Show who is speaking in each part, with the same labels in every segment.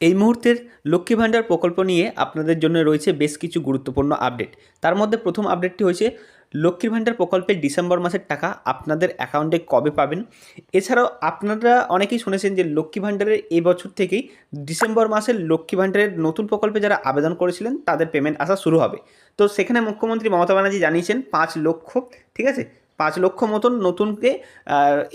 Speaker 1: এই মুহূর্তের লক্ষ্মী ভাণ্ডার প্রকল্প নিয়ে আপনাদের জন্য রয়েছে বেশ কিছু গুরুত্বপূর্ণ আপডেট। তার মধ্যে প্রথম আপডেটটি হয়েছে লক্ষ্মীর ভাণ্ডার প্রকল্পের ডিসেম্বর মাসের টাকা আপনাদের অ্যাকাউন্টে কবে পাবেন? এছাড়াও আপনারা অনেকেই শুনেছেন যে লক্ষ্মী ভাণ্ডারের এই বছর থেকেই ডিসেম্বর মাসের লক্ষ্মী ভাণ্ডারের নতুন প্রকল্পে যারা আবেদন করেছিলেন, তাদের পেমেন্ট আসা শুরু হবে। তো সেখানে মুখ্যমন্ত্রী মমতা ব্যানার্জি জানিয়েছেন, পাঁচ লক্ষ, ঠিক আছে? পাঁচ লক্ষ মতন নতুনকে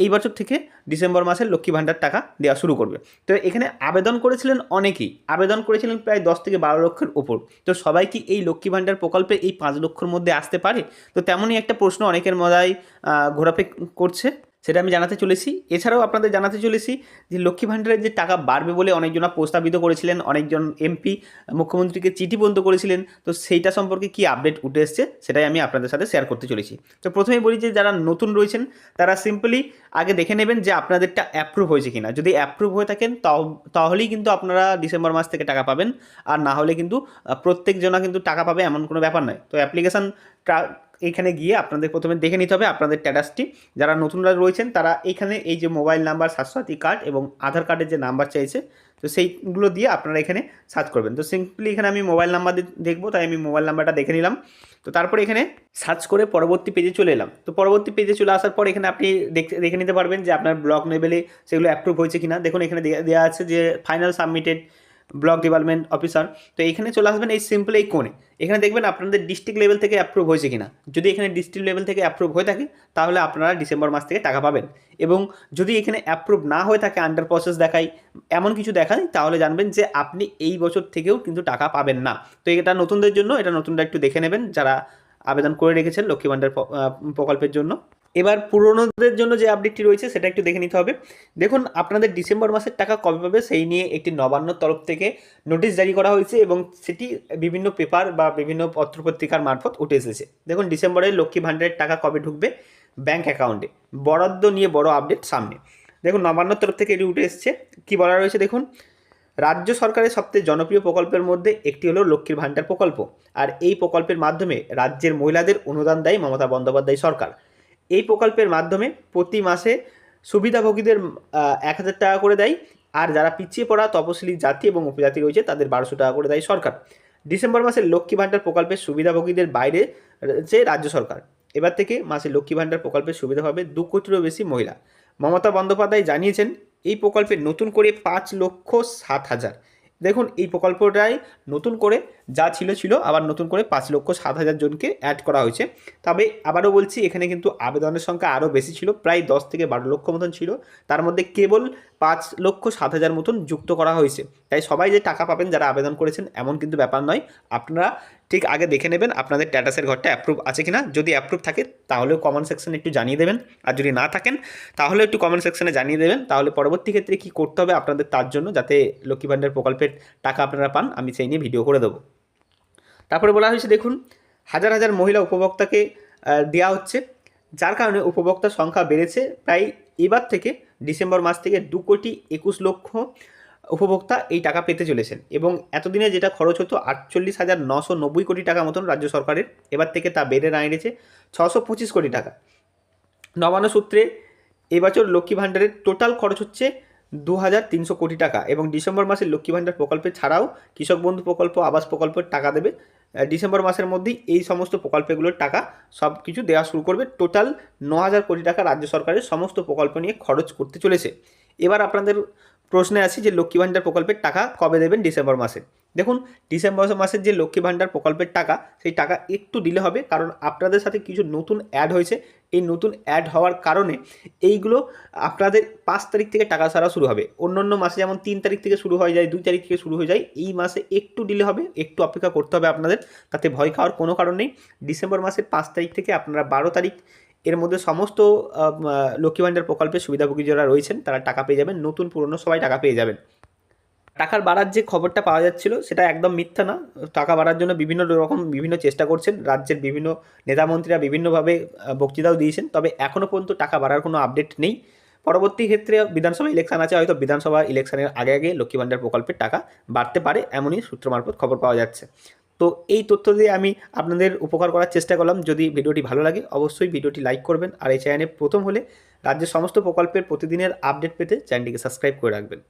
Speaker 1: এই বছর থেকে ডিসেম্বর মাসের লক্ষ্মী ভাণ্ডার টাকা দেওয়া শুরু করবে। তো এখানে আবেদন করেছিলেন অনেকেই। আবেদন করেছিলেন প্রায় দশ থেকে বারো লক্ষের ওপর তো সবাই কি এই লক্ষ্মী ভাণ্ডার প্রকল্পে এই পাঁচ লক্ষর মধ্যে আসতে পারে? তো তেমনই একটা প্রশ্ন অনেকের মজায় ঘোরাফে করছে। সেটা আমি জানাতে চলেছি। এছাড়াও আপনাদের জানাতে চলেছি যে লক্ষ্মী ভাণ্ডারের যে টাকা বাড়বে বলে অনেকজনা প্রস্তাবিত করেছিলেন, অনেকজন এমপি, মুখ্যমন্ত্রীকে চিঠি পর্যন্ত করেছিলেন। তো সেইটা সম্পর্কে কি আপডেট উঠে এসছে সেটাই আমি আপনাদের সাথে শেয়ার করতে চলেছি। তো প্রথমেই বলি যে যারা নতুন রয়েছেন, তারা সিম্পলি আগে দেখে নেবেন যে আপনাদেরটা অ্যাপ্রুভ হয়েছে কিনা। যদি অ্যাপ্রুভ হয়ে থাকেন তাহ- তাহলেই কিন্তু আপনারা ডিসেম্বর মাস থেকে টাকা পাবেন। আর না হলে কিন্তু প্রত্যেকজনা কিন্তু টাকা পাবে এমন কোনো ব্যাপার নয়। তো অ্যাপ্লিকেশান এখানে গিয়ে আপনাদের প্রথমে দেখে নিতে হবে আপনাদের স্ট্যাটাসটি যারা নতুনরা রয়েছেন, তারা এখানে এই যে মোবাইল নাম্বার স্বাস্থ্যসাথী কার্ড এবং আধার কার্ডের যে নাম্বার চাইছে, তো সেইগুলো দিয়ে আপনারা এখানে সার্চ করবেন। তো সিম্পলি এখানে আমি মোবাইল নাম্বার দেখব, তাই আমি মোবাইল নাম্বারটা দেখে নিলাম। তো তারপরে এখানে সার্চ করে পরবর্তী পেজে চলে এলাম। তো পরবর্তী পেজে চলে আসার পর এখানে আপনি দেখে নিতে পারবেন যে আপনার ব্লক লেভেলে সেগুলো অ্যাপ্রুভ হয়েছে কিনা। দেখুন এখানে দেওয়া আছে যে final submitted block development officer. তো এখানে চলে আসবেন এই সিম্পল এই কোণে। এখানে দেখবেন আপনাদের ডিস্ট্রিক্ট লেভেল থেকে অ্যাপ্রুভ হয়েছে কিনা। যদি এখানে ডিস্ট্রিক্ট লেভেল থেকে অ্যাপ্রুভ হয়ে থাকে, তাহলে আপনারা ডিসেম্বর মাস থেকে টাকা পাবেন। এবং যদি এখানে অ্যাপ্রুভ না হয়ে থাকে আন্ডার প্রসেস দেখায়, এমন কিছু দেখায়, তাহলে জানবেন যে আপনি এই বছর থেকেও কিন্তু টাকা পাবেন না। তো এটা নতুনদের জন্য, এটা নতুনটা একটু দেখে নেবেন, যারা আবেদন করে রেখেছেন লক্ষ্মী ভাণ্ডার প্রকল্পের জন্য। এবার পুরনোদের জন্য যে আপডেটটি রয়েছে সেটা একটু দেখে নিতে হবে। দেখুন, আপনাদের ডিসেম্বর মাসের টাকা কবে পাবে সেই নিয়ে একটি নবান্নর তরফ থেকে নোটিশ জারি করা হয়েছে এবং সেটি বিভিন্ন পেপার বা বিভিন্ন পত্রপত্রিকার মারফত উঠে এসেছে। দেখুন, ডিসেম্বরে লক্ষ্মী ভাণ্ডারের টাকা কবে ঢুকবে? ব্যাংক অ্যাকাউন্টে। বরাদ্দ নিয়ে বড় আপডেট সামনে। দেখুন, নবান্নর তরফ থেকে এটি উঠে এসেছে। কী বলা রয়েছে দেখুন? রাজ্য সরকারের সবচেয়ে জনপ্রিয় প্রকল্পের মধ্যে একটি হলো লক্ষ্মীর ভাণ্ডার প্রকল্প। আর এই প্রকল্পের মাধ্যমে রাজ্যের মহিলাদের অনুদান দেয় মমতা বন্দ্যোপাধ্যায় সরকার। এই প্রকল্পের মাধ্যমে প্রতি মাসে সুবিধাভোগীদের এক হাজার টাকা করে দেয়। আর যারা পিছিয়ে পড়া, তপশিলি জাতি এবং উপজাতি রয়েছে, তাদের বারোশো টাকা করে দেয় সরকার। ডিসেম্বর মাসে লক্ষ্মী ভাণ্ডার প্রকল্পের সুবিধাভোগীদের বাইরে রয়েছে রাজ্য সরকার। এবার থেকে মাসে লক্ষ্মী ভাণ্ডার প্রকল্পের সুবিধা পাবে দু কোটিরও বেশি মহিলা। মমতা বন্দ্যোপাধ্যায় জানিয়েছেন, এই প্রকল্পে নতুন করে পাঁচ লক্ষ সাত হাজার দেখুন, এই প্রকল্পটাই নতুন করে যা ছিল ছিল, আবার নতুন করে পাঁচ লক্ষ সাত হাজার জনকে অ্যাড করা হয়েছে। তবে আবারও বলছি, এখানে কিন্তু আবেদনের সংখ্যা আরও বেশি ছিল, প্রায় দশ থেকে বারো লক্ষ মতন ছিল। তার মধ্যে কেবল পাঁচ লক্ষ সাত হাজার মতন যুক্ত করা হয়েছে। তাই সবাই যে টাকা পাবেন, যারা আবেদন করেছেন, এমন কিন্তু ব্যাপার নয়। আপনারা ঠিক আগে দেখে নেবেন আপনাদের স্ট্যাটাসের ঘরটা অ্যাপ্রুভ আছে কিনা। যদি অ্যাপ্রুভ থাকে, তাহলেও কমেন্ট সেকশনে একটু জানিয়ে দেবেন। আর যদি না থাকেন, তাহলে একটু কমেন্ট সেকশনে জানিয়ে দেবেন। তাহলে পরবর্তী ক্ষেত্রে কী করতে হবে আপনাদের তার জন্য, যাতে লক্ষ্মী ভাণ্ডার প্রকল্পের টাকা আপনারা পান, আমি সেই নিয়ে ভিডিও করে দেবো। তারপরে বলা হয়েছে, দেখুন, হাজার হাজার মহিলা উপভোক্তাকে দেওয়া হচ্ছে। যার কারণে উপভোক্তার সংখ্যা বেড়েছে। প্রায় এবার থেকে ডিসেম্বর মাস থেকে দু কোটি একুশ লক্ষ উপভোক্তা এই টাকা পেতে চলেছেন এবং এতদিনে যেটা খরচ হতো আটচল্লিশ হাজার নশো নব্বই কোটি টাকা মতন রাজ্য সরকারের। এবার থেকে তা বেড়ে দাঁড়িয়েছে ছশো পঁচিশ কোটি টাকা। নবান্ন সূত্রে এবছর লক্ষ্মী ভাণ্ডারের টোটাল খরচ হচ্ছে দু হাজার তিনশো কোটি টাকা এবং ডিসেম্বর মাসে লক্ষ্মী ভাণ্ডার প্রকল্পে ছাড়াও কৃষক বন্ধু প্রকল্প, আবাস প্রকল্পের টাকা দেবে ডিসেম্বর মাসের মধ্যেই এই সমস্ত প্রকল্পগুলোর টাকা সব কিছু দেওয়া শুরু করবে। টোটাল ন হাজার কোটি টাকা রাজ্য সরকারের সমস্ত প্রকল্প নিয়ে খরচ করতে চলেছে। এবার আপনাদের প্রশ্নে আছি যে লক্ষ্মী ভাণ্ডার প্রকল্পের টাকা কবে দেবেন ডিসেম্বর মাসে? দেখুন, ডিসেম্বর মাসের যে লক্ষ্মী ভাণ্ডার প্রকল্পের টাকা, সেই টাকা একটু দিলে হবে কারণ আপনাদের সাথে কিছু নতুন অ্যাড হয়েছে। এই নতুন অ্যাড হওয়ার কারণে এইগুলো আপনাদের পাঁচ তারিখ থেকে টাকা ছাড়া শুরু হবে। অন্য অন্য মাসে যেমন তিন তারিখ থেকে শুরু হয়ে যায় দুই তারিখ থেকে শুরু হয়ে যায় এই মাসে একটু ডিলে হবে একটু অপেক্ষা করতে হবে আপনাদের। তাতে ভয় খাওয়ার কোনো কারণ নেই। ডিসেম্বর মাসের পাঁচ তারিখ থেকে আপনারা বারো তারিখ এর মধ্যে সমস্ত আহ, আহ, লক্ষ্মী ভাণ্ডার প্রকল্পের সুবিধাভোগী যারা রয়েছেন তারা টাকা পেয়ে যাবেন। নতুন পুরনো সবাই টাকা পেয়ে যাবেন। টাকার বাড়ার যে খবরটা পাওয়া যাচ্ছিল, সেটা একদম মিথ্যা না। টাকা বাড়ার জন্য বিভিন্ন রকম, বিভিন্ন চেষ্টা করছেন। রাজ্যের বিভিন্ন নেতামন্ত্রীরা বিভিন্নভাবে বক্তৃতাও দিয়েছেন। তবে এখনও পর্যন্ত টাকা বাড়ার কোনো আপডেট নেই। পরবর্তী ক্ষেত্রে বিধানসভা ইলেকশন আছে। হয়তো বিধানসভা ইলেকশনের আগে আগে লক্ষ্মী ভাণ্ডার প্রকল্পের টাকা বাড়তে পারে, এমনই সূত্র মারফত খবর পাওয়া যাচ্ছে। তো এই তথ্য দিয়ে আমি আপনাদের উপকার করার চেষ্টা করলাম। যদি ভিডিওটি ভালো লাগে, অবশ্যই ভিডিওটি লাইক করবেন। আর এই চ্যানেলে প্রথম হলে রাজ্যের সমস্ত প্রকল্পের প্রতিদিনের আপডেট পেতে চ্যানেলটিকে সাবস্ক্রাইব করে রাখবেন।